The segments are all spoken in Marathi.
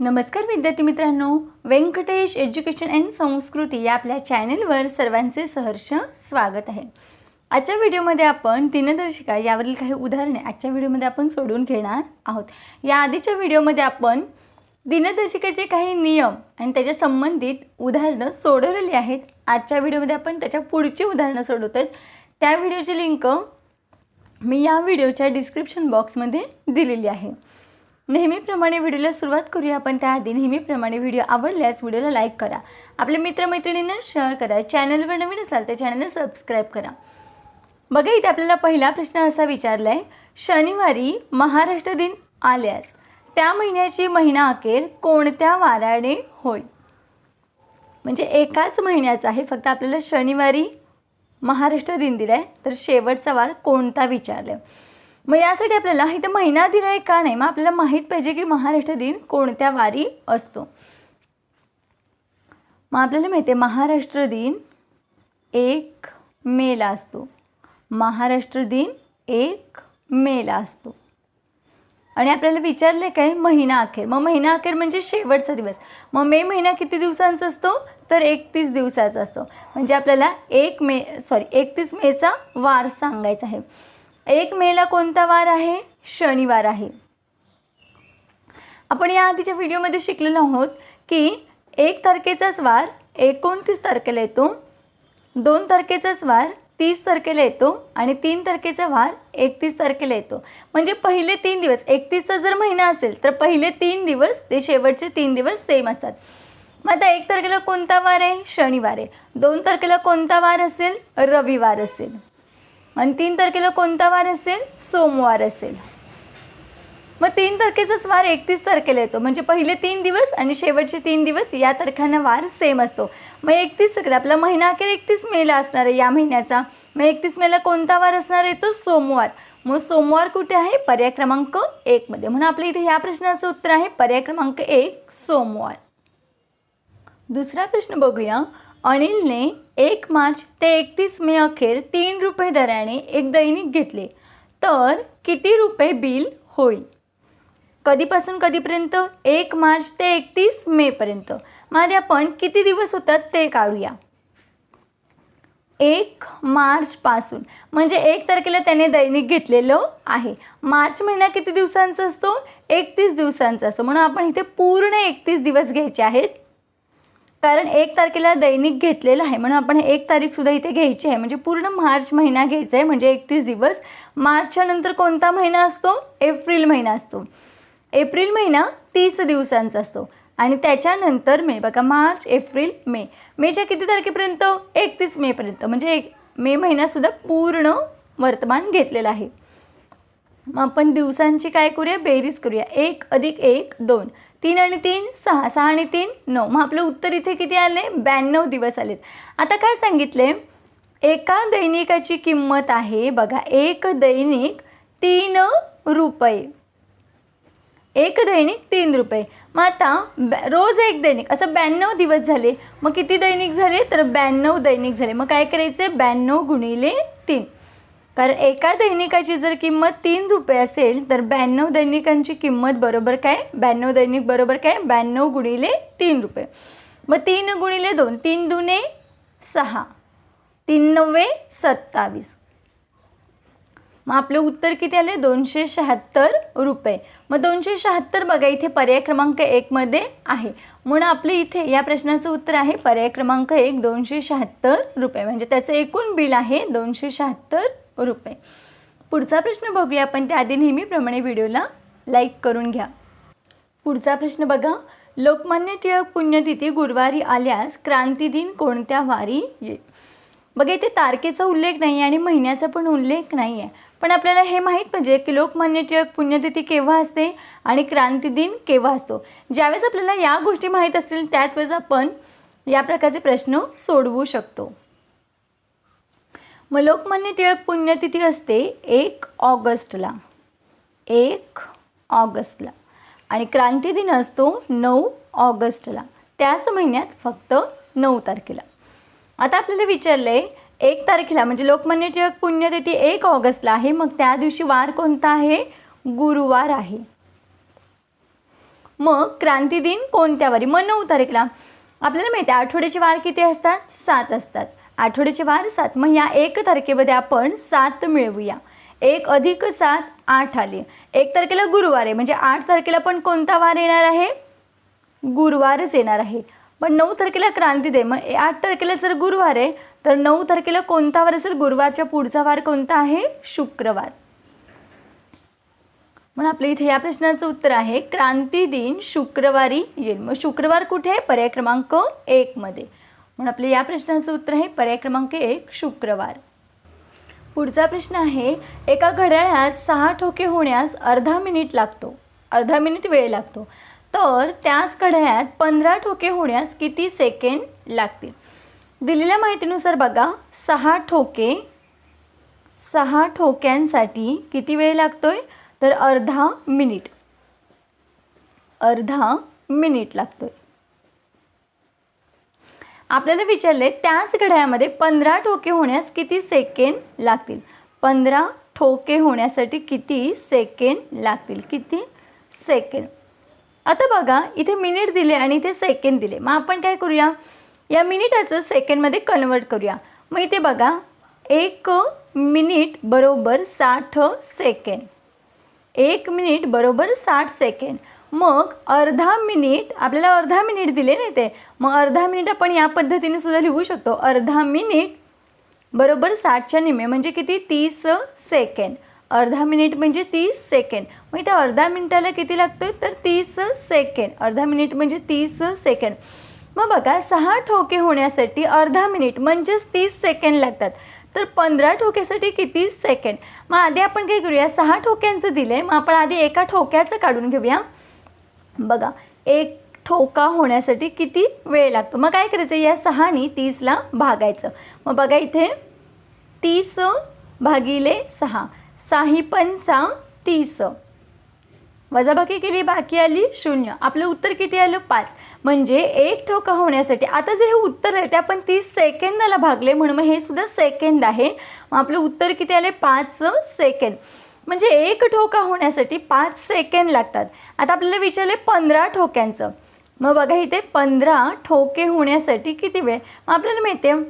नमस्कार विद्यार्थी मित्रांनो. व्यंकटेश एज्युकेशन अँड संस्कृती या आपल्या चॅनेलवर सर्वांचे सहर्ष स्वागत आहे. आजच्या व्हिडिओमध्ये आपण दिनदर्शिका यावरील काही उदाहरणे आजच्या व्हिडिओमध्ये आपण सोडून घेणार आहोत. या आधीच्या व्हिडिओमध्ये आपण दिनदर्शिकेचे काही नियम आणि त्याच्या संबंधित उदाहरणं सोडवलेली आहेत. आजच्या व्हिडिओमध्ये आपण त्याच्या पुढची उदाहरणं सोडवत आहेत त्या व्हिडिओची लिंक मी या व्हिडिओच्या डिस्क्रिप्शन बॉक्समध्ये दिलेली आहे. नेहमीप्रमाणे व्हिडिओला सुरुवात करूया. आपण त्याआधी नेहमीप्रमाणे व्हिडिओ आवडल्यास व्हिडिओला लाईक करा. आपल्या मित्रमैत्रिणींना शेअर करा. चॅनलवर नवीन असाल तर चॅनलला सबस्क्राईब करा. बघा इथे आपल्याला पहिला प्रश्न असा विचारला आहे शनिवारी महाराष्ट्र दिन आल्यास त्या महिन्याची महिना अखेर कोणत्या वाराने होईल? म्हणजे एकाच महिन्याचा आहे. फक्त आपल्याला शनिवारी महाराष्ट्र दिन दिला आहे तर शेवटचा वार कोणता विचारला आहे मग यासाठी आपल्याला इथं महिना दिला आहे का नाही? मग आपल्याला माहीत पाहिजे की महाराष्ट्र दिन कोणत्या वारी असतो. मग आपल्याला माहिती आहे महाराष्ट्र दिन एक मेला असतो. महाराष्ट्र दिन एक मेला असतो. आणि आपल्याला विचारले काय? महिना अखेर. मग महिना अखेर म्हणजे शेवटचा दिवस. मग मे महिना किती दिवसांचा असतो? तर एकतीस दिवसाचा असतो. म्हणजे आपल्याला एक मे सॉरी एकतीस मेचा वार सांगायचा आहे. एक मेला कोणता वार आहे? शनिवार आहे. आपण या आधीच्या व्हिडिओमध्ये शिकलेलो आहोत की एक तारखेचाच वार एकोणतीस तारखेला येतो दोन तारखेचाच वार तीस तारखेला येतो आणि तीन तारखेचा वार एकतीस तारखेला येतो. म्हणजे पहिले तीन दिवस एकतीसचा जर महिना असेल तर पहिले तीन दिवस ते शेवटचे तीन दिवस सेम असतात. मग आता एक तारखेला कोणता वार आहे? शनिवार आहे. दोन तारखेला कोणता वार असेल? रविवार असेल. आणि तीन तारखेला कोणता वार असेल? सोमवार असेल. मग तीन तारखेचाच वार एकतीस तारखेला येतो. म्हणजे पहिले तीन दिवस आणि शेवटचे तीन दिवस या तारखांना वार सेम असतो. मग एकतीस तारखेला आपला महिना अखेर एकतीस मेला असणार आहे या महिन्याचा. मग एकतीस मेला कोणता वार असणार आहे? तो सोमवार. मग सोमवार कुठे आहे? पर्याय क्रमांक एकमध्ये म्हणून आपल्या इथे ह्या प्रश्नाचं उत्तर आहे पर्याय क्रमांक एक सोमवार. दुसरा प्रश्न बघूया. अनिलने एक मार्च ते एकतीस मे अखेर तीन रुपये दराने एक दैनिक घेतले. तर किती रुपये बिल होईल? कधीपासून कधीपर्यंत? एक मार्च ते एकतीस मेपर्यंत माझे आपण किती दिवस होतात ते काढूया. एक मार्चपासून म्हणजे एक तारखेला त्याने दैनिक घेतलेलं आहे. मार्च महिना किती दिवसांचा असतो? एकतीस दिवसांचा असतो. म्हणून आपण इथे पूर्ण एकतीस दिवस घ्यायचे आहेत. कारण एक तारखेला दैनिक घेतलेलं आहे. म्हणून आपण एक तारीखसुद्धा इथे घ्यायची आहे. म्हणजे पूर्ण मार्च महिना घ्यायचा आहे. म्हणजे एकतीस दिवस. मार्चच्या नंतर कोणता महिना असतो? एप्रिल महिना असतो. एप्रिल महिना तीस दिवसांचा असतो. आणि त्याच्यानंतर मे. बघा मार्च एप्रिल मे. मेच्या किती तारखेपर्यंत? एकतीस मेपर्यंत म्हणजे एक मे महिनासुद्धा पूर्ण वर्तमान घेतलेलं आहे. मग आपण दिवसांची काय करूया? बेरीज करूया. एक अधिक एक दोन. तीन आणि तीन सहा. सहा आणि तीन नऊ. मग आपलं उत्तर इथे किती आले? ब्याण्णव दिवस आलेत. आता काय सांगितले? एका दैनिकाची किंमत आहे बघा. एक दैनिक तीन रुपये. एक दैनिक तीन रुपये. मग आता बॅ रोज एक दैनिक. असं ब्याण्णव दिवस झाले. मग किती दैनिक झाले? तर ब्याण्णव दैनिक झाले. मग काय करायचे ब्याण्णव गुणिले तीन. कारण एका दैनिकाची जर किंमत तीन रुपये असेल तर ब्याण्णव दैनिकांची किंमत बरोबर काय? ब्याण्णव दैनिक बरोबर काय? ब्याण्णव गुणिले तीन रुपये. मग तीन गुणिले दोन तीन दुने सहा. तीन नव्वे सत्तावीस. मग आपलं उत्तर किती आले? दोनशे शहात्तर रुपये. मग दोनशे शहात्तर बघा इथे पर्याय क्रमांक एकमध्ये आहे. म्हणून आपले इथे या प्रश्नाचं उत्तर आहे पर्याय क्रमांक एक दोनशे शहात्तर रुपये. म्हणजे त्याचं एकूण बिल आहे दोनशे शहात्तर रुपये. पुढचा प्रश्न बघूया आपण. त्याआधी नेहमीप्रमाणे व्हिडिओला लाईक करून घ्या. पुढचा प्रश्न बघा. लोकमान्य टिळक पुण्यतिथी गुरुवारी आल्यास क्रांती दिन कोणत्या वारी येईल बघा इथे तारखेचा उल्लेख नाही आणि महिन्याचा पण उल्लेख नाही आहे पण आपल्याला हे माहीत पाहिजे की लोकमान्य टिळक पुण्यतिथी केव्हा असते आणि क्रांती दिन केव्हा असतो. ज्यावेळेस आपल्याला या गोष्टी माहीत असतील त्याच वेळेस आपण या प्रकारचे प्रश्न सोडवू शकतो. मग लोकमान्य टिळक पुण्यतिथी असते एक ऑगस्टला. एक ऑगस्टला. आणि क्रांती दिन असतो नऊ ऑगस्टला. त्याच महिन्यात फक्त नऊ तारखेला. आता आपल्याला विचारलं आहे एक तारखेला म्हणजे लोकमान्य टिळक पुण्यतिथी एक ऑगस्टला आहे मग त्या दिवशी वार कोणता आहे? गुरुवार आहे. मग क्रांती दिन कोणत्या वारी? मग नऊ तारखेला. आपल्याला माहिती आहे आठवड्याचे वार किती असतात? सात असतात. आठवड्याचे वार सात मग या एक तारखेमध्ये आपण सात मिळवूया. एक अधिक सात आठ आले. एक तारखेला गुरुवार आहे म्हणजे आठ तारखेला पण कोणता वार येणार आहे? गुरुवारच येणार आहे. पण नऊ तारखेला क्रांती दे. मग आठ तारखेला जर गुरुवार आहे तर नऊ तारखेला कोणता वार? असेल गुरुवारच्या पुढचा वार कोणता आहे? शुक्रवार. म्हणून आपल्या इथे या प्रश्नाचं उत्तर आहे क्रांती दिन शुक्रवारी येईल. मग शुक्रवार कुठे? आहे पर्याय क्रमांक एकमध्ये म्हणून आपल्या या प्रश्नाचं उत्तर आहे पर्याय क्रमांक एक शुक्रवार. पुढचा प्रश्न आहे एका घड्याळात सहा ठोके होण्यास अर्धा मिनिट लागतो. अर्धा मिनिट वेळ लागतो. तर त्याच घड्याळात पंधरा ठोके होण्यास किती सेकंड लागतील? दिलेल्या माहितीनुसार बघा सहा ठोके सहा ठोक्यांसाठी किती वेळ लागतोय? तर अर्धा मिनिट. अर्धा मिनिट लागतोय. आपल्याला विचारले त्याच घड्याळामध्ये पंधरा ठोके होण्यास किती सेकेंड लागतील? पंधरा ठोके होण्यासाठी किती सेकेंड लागतील? किती सेकंड आता बघा इथे मिनिट दिले आणि इथे सेकंड दिले. मग आपण काय करूया? या मिनिटाचं सेकंडमध्ये कन्वर्ट करूया. मग इथे बघा एक मिनिट बरोबर साठ सेकंड एक मिनिट बरोबर साठ सेकंड मग अर्धा मिनिट आपल्याला अर्धा मिनिट दिले नाही ते. मग अर्धा मिनिट आपण या पद्धतीने सुद्धा लिहू शकतो. अर्धा मिनिट बरोबर साठच्या निमे म्हणजे किती? तीस सेकंड अर्धा मिनिट म्हणजे तीस सेकंड मग इथे अर्धा मिनिटाला किती लागतं तर तीस सेकंड अर्धा मिनिट म्हणजे तीस सेकंड मग बघा सहा ठोके होण्यासाठी अर्धा मिनिट म्हणजेच तीस सेकंड लागतात. तर पंधरा ठोक्यासाठी किती सेकंड मग आधी आपण काय करूया? सहा ठोक्यांचं दिलं आहे मग आपण आधी एका ठोक्याचं काढून घेऊया. बघा एक ठोका होण्यासाठी किती वेळ लागतो? मग काय करायचं? या सहानी तीसला भागायचं. मग बघा इथे तीस भागिले सहा साही पंचा तीस. वजाबाकी केली बाकी आली शून्य. आपलं उत्तर किती आलं? पाच. म्हणजे एक ठोका होण्यासाठी आता जे हे उत्तर आहे ते आपण तीस सेकंदाला भागले म्हणून मग हे सुद्धा सेकंद आहे. मग आपलं उत्तर किती आले? पाच सेकंद. म्हणजे एक ठोका होण्यासाठी पाच सेकंड लागतात. आता आपल्याला विचारले पंधरा ठोक्यांचं. मग बघा इथे पंधरा ठोके होण्यासाठी किती वेळ? मग आपल्याला माहिती आहे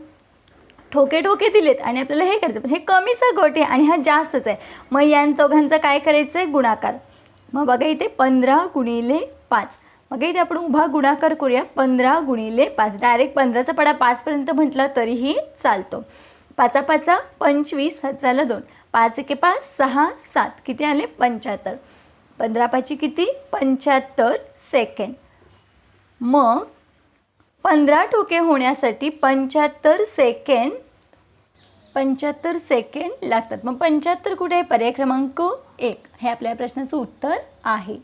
ठोके ठोके दिलेत आणि आपल्याला हे करायचं. म्हणजे हे कमीचा गट आहे आणि हा जास्तच आहे. मग या दोघांचं काय करायचं आहे गुणाकार. मग बघा इथे पंधरा गुणिले पाच. मग इथे आपण उभा गुणाकार करूया. पंधरा गुणिले पाच. डायरेक्ट पंधराचा पडा पाचपर्यंत म्हटला तरीही चालतो. पाचा पाचा पंचवीस हजारला दोन. पाच एके पाच सहा सात. किती आले? पंच्याहत्तर. पंधरा पाची किती? पंच्याहत्तर सेकंड मग पंधरा ठोके होण्यासाठी पंच्याहत्तर सेकंड पंच्याहत्तर सेकंड लागतात. मग पंच्याहत्तर कुठे आहे? पर्याय क्रमांक एक. हे आपल्या प्रश्नाचं उत्तर आहे.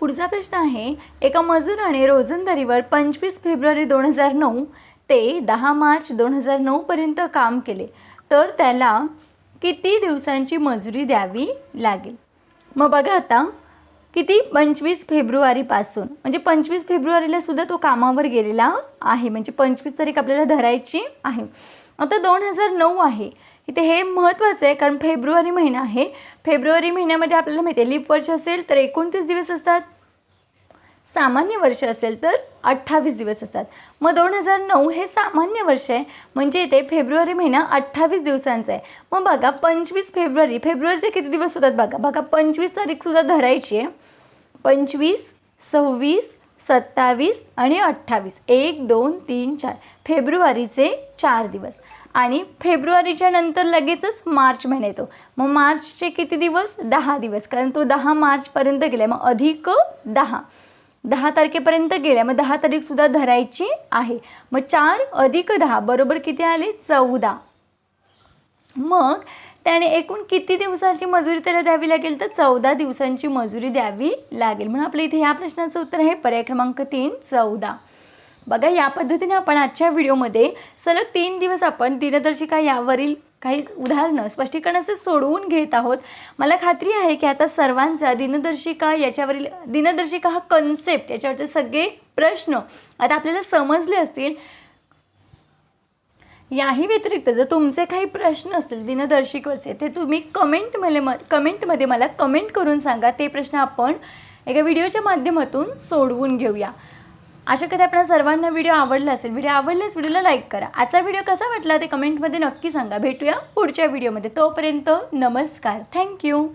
पुढचा प्रश्न आहे एका मजुराने रोजंदारीवर पंचवीस फेब्रुवारी दोन हजार नऊ ते दहा मार्च दोन हजार नऊपर्यंत काम केले. तर त्याला किती दिवसांची मजुरी द्यावी लागेल? मग बघा आता किती पंचवीस फेब्रुवारीपासून म्हणजे पंचवीस फेब्रुवारीला सुद्धा तो कामावर गेलेला आहे म्हणजे पंचवीस तारीख आपल्याला धरायची आहे. आता दोन हजार नऊ आहे. इथे हे महत्त्वाचं आहे कारण फेब्रुवारी महिना आहे. फेब्रुवारी महिन्यामध्ये आपल्याला माहिती आहे लीप वर्ष असेल तर एकोणतीस दिवस असतात. सामान्य वर्ष असेल तर अठ्ठावीस दिवस असतात. मग दोन हजार नऊ हे सामान्य वर्ष आहे. म्हणजे इथे फेब्रुवारी महिना अठ्ठावीस दिवसांचा आहे. मग बघा पंचवीस फेब्रुवारी फेब्रुवारीचे किती दिवस होतात बघा? बघा पंचवीस तारीखसुद्धा धरायची आहे. पंचवीस सव्वीस सत्तावीस आणि अठ्ठावीस. एक दोन तीन चार. फेब्रुवारीचे चार दिवस. आणि फेब्रुवारीच्या नंतर लगेचच मार्च महिना येतो. मग मार्चचे किती दिवस? दहा दिवस. कारण तो दहा मार्चपर्यंत गेला मग अधिक दहा. दहा तारखेपर्यंत गेल्या. मग दहा तारीखसुद्धा धरायची आहे. मग चार अधिक दहा बरोबर किती आले? चौदा. मग त्याने एकूण किती दिवसाची मजुरी त्याला द्यावी लागेल? तर चौदा दिवसांची मजुरी द्यावी लागेल. म्हणून आपल्या इथे ह्या प्रश्नाचं उत्तर आहे पर्याय क्रमांक तीन चौदा. बघा या पद्धतीने आपण आजच्या व्हिडिओमध्ये सलग तीन दिवस आपण दिनदर्शिका यावरील काही उदाहरणं स्पष्टीकरण असे सोडवून घेत आहोत. मला खात्री आहे की आता सर्वांचा दिनदर्शिका याच्यावरील दिनदर्शिका हा कन्सेप्ट याच्यावरचे सगळे प्रश्न आता आपल्याला समजले असतील. याही व्यतिरिक्त जर तुमचे काही प्रश्न असतील दिनदर्शिकेवरचे ते तुम्ही कमेंटमध्ये म कमेंटमध्ये मला कमेंट करून सांगा. ते प्रश्न आपण एका व्हिडिओच्या माध्यमातून सोडवून घेऊया. अशा कधी आपल्या सर्वांना व्हिडिओ आवडला असेल व्हिडिओ आवडल्यास व्हिडिओला लाईक करा. आजचा व्हिडिओ कसा वाटला ते कमेंटमध्ये नक्की सांगा. भेटूया पुढच्या व्हिडिओमध्ये तोपर्यंत नमस्कार. थँक्यू